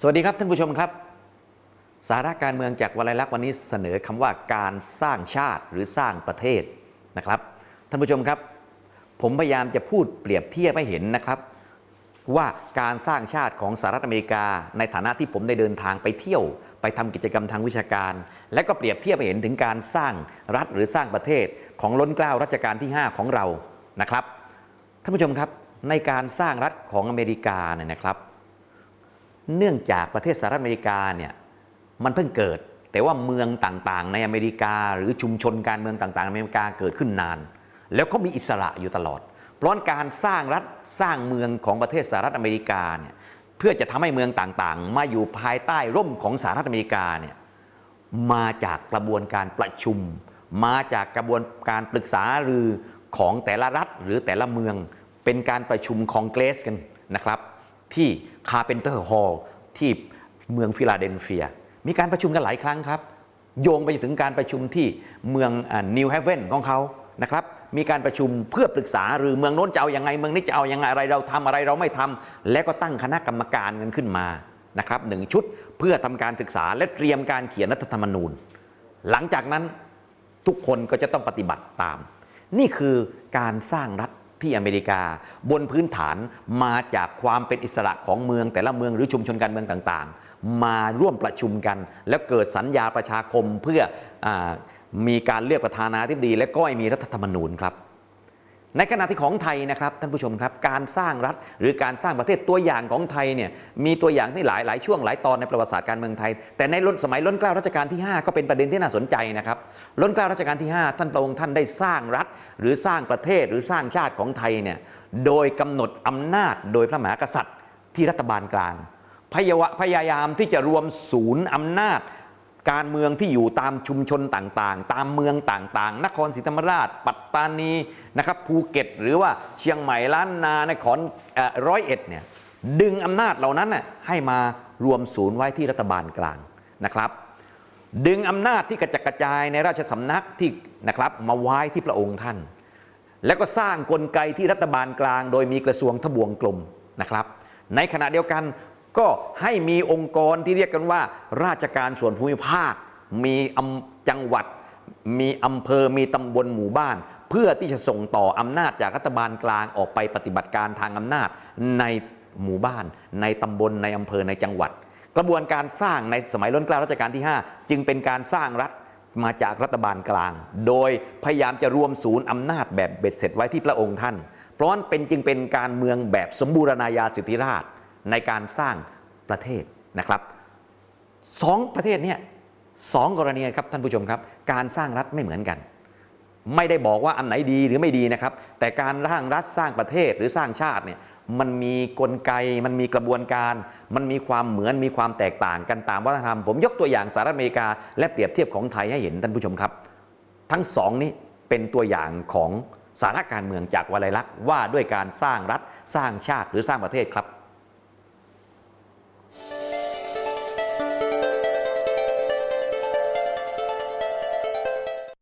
สวัสดีครับท่านผู้ชมครับ สาระการเมืองจากวลัยลักษณ์วันนี้เสนอคำว่าการสร้างชาติหรือสร้างประเทศนะครับ ท่านผู้ชมครับ ผมพยายามจะพูดเปรียบเทียบให้เห็นนะครับ ว่าการสร้างชาติของสหรัฐอเมริกา ในฐานะที่ผมได้เดินทางไปเที่ยว ไปทำกิจกรรมทางวิชาการ และก็เปรียบเทียบให้เห็นถึงการสร้างรัฐหรือสร้างประเทศของล้นเกล้ารัชกาลที่ 5 ของเรานะครับท่านผู้ชมครับในการสร้างรัฐของอเมริกาเนี่ยนะครับ เนื่องจากประเทศสหรัฐอเมริกาเนี่ยมันเพิ่งเกิด แต่ว่าเมืองต่างๆ ในอเมริกา หรือชุมชนการเมืองต่างๆในอเมริกาเกิดขึ้นนาน แล้วเขามีอิสระอยู่ตลอด เพราะการสร้างรัฐสร้างเมืองของประเทศสหรัฐอเมริกาเนี่ยเพื่อจะทำให้เมืองต่างๆ มาอยู่ภายใต้ร่มของสหรัฐอเมริกาเนี่ยมาจากกระบวนการประชุม มาจากกระบวนการปรึกษารือของแต่ละรัฐหรือแต่ละเมืองเป็นการประชุมคองเกรสกันนะครับ ที่คาร์เพนเตอร์ฮอลล์ที่เมืองฟิลาเดลเฟีย มีการประชุมกันหลายครั้งครับ โยงไปถึงการประชุมที่เมืองนิวเฮเวนของเขานะครับมีการประชุมเพื่อปรึกษาหรือเมืองโน้นจะเอาอยัางไง เมืองนี้จะเอาอยัางไงอะไรเราทำอะไรเราไม่ทำและก็ตั้งคณะกรรมการกันขึ้นมานะครับหนึ่งชุดเพื่อทำการศึกษาและเตรียมการเขียนรัฐธรรมนูญ หลังจากนั้นทุกคนก็จะต้องปฏิบัติตาม นี่คือการสร้างรัฐ ที่อเมริกา บนพื้นฐานมาจากความเป็นอิสระของเมืองแต่ละเมืองหรือชุมชนการเมืองต่างๆ มาร่วมประชุมกัน แล้วเกิดสัญญาประชาคมเพื่ออมีการเลือกประธานาธิบดี และก็มีรัฐธรรมนูญครับ ในขณะที่ของไทยนะครับท่านผู้ชมครับการสร้างรัฐหรือการสร้างประเทศตัวอย่างของไทยเนี่ยมีตัวอย่างที่หลายหลายช่วงหลายตอนในประวัติศาสตร์การเมืองไทย แต่ในรุ่นสมัยล้นเกล้ารัชกาลที่ 5 ก็เป็นประเด็นที่น่าสนใจนะครับล้นเกล้ารัชกาลที่ 5 ท่านพระองค์ท่านได้สร้างรัฐ หรือสร้างประเทศหรือสร้างชาติของไทยเนี่ยโดยกำหนดอำนาจโดยพระมหากษัตริย์ที่รัฐบาลกลางพยาวะพยายามที่จะรวมศูนย์อำนาจ การเมืองที่อยู่ตามชุมชนต่างๆ ตามเมืองต่างๆ นครศรีธรรมราช ปัตตานีนะครับภูเก็ต หรือว่าเชียงใหม่ล้านนานครเอ่อร้อยเอ็ดเนี่ยดึงอำนาจเหล่านั้นน่ะให้มารวมศูนย์ไว้ที่รัฐบาลกลางนะครับ ดึงอำนาจที่กระจัดกระจายในราชสำนักที่นะครับมาไว้ที่พระองค์ท่าน แล้วก็สร้างกลไกที่รัฐบาลกลาง โดยมีกระทรวงทบวงกลมนะครับ ในขณะเดียวกัน ก็ให้มีองค์กรที่เรียกกันว่า ราชการส่วนภูมิภาค มีอำจังหวัด มีอำเภอมีตำบลหมู่บ้าน เพื่อที่จะส่งต่ออำนาจจากรัฐบาลกลางออกไปปฏิบัติการทางอำนาจในหมู่บ้าน ในตำบลในอำเภอในจังหวัด กระบวนการสร้างในสมัยล้นเกล้ารัชกาลที่ 5 จึงเป็นการสร้างรัฐมาจากรัฐบาลกลาง โดยพยายามจะรวมศูนย์อำนาจแบบเบ็ดเสร็จไว้ที่พระองค์ท่าน เพราะนั้นเป็นจึงเป็นการเมืองแบบสมบูรณาญาสิทธิราช ในการสร้างประเทศนะครับสองประเทศเนี่ยสองกรณีครับท่านผู้ชมครับ การสร้างรัฐไม่เหมือนกัน ไม่ได้บอกว่าอันไหนดีหรือไม่ดีนะครับ แต่การร้างรัฐสร้างประเทศหรือสร้างชาติเนี่ยมันมีกลไก มันมีกระบวนการ มันมีความเหมือนมีความแตกต่างกันตามวัฒนธรรม ผมยกตัวอย่างสหรัฐอเมริกา และเปรียบเทียบของไทยให้เห็นท่านผู้ชมครับ ทั้งสองนี้เป็นตัวอย่างของสาระการเมืองจากวลัยลักษณ์ว่าด้วยการสร้างรัฐสร้างชาติหรือสร้างประเทศครับ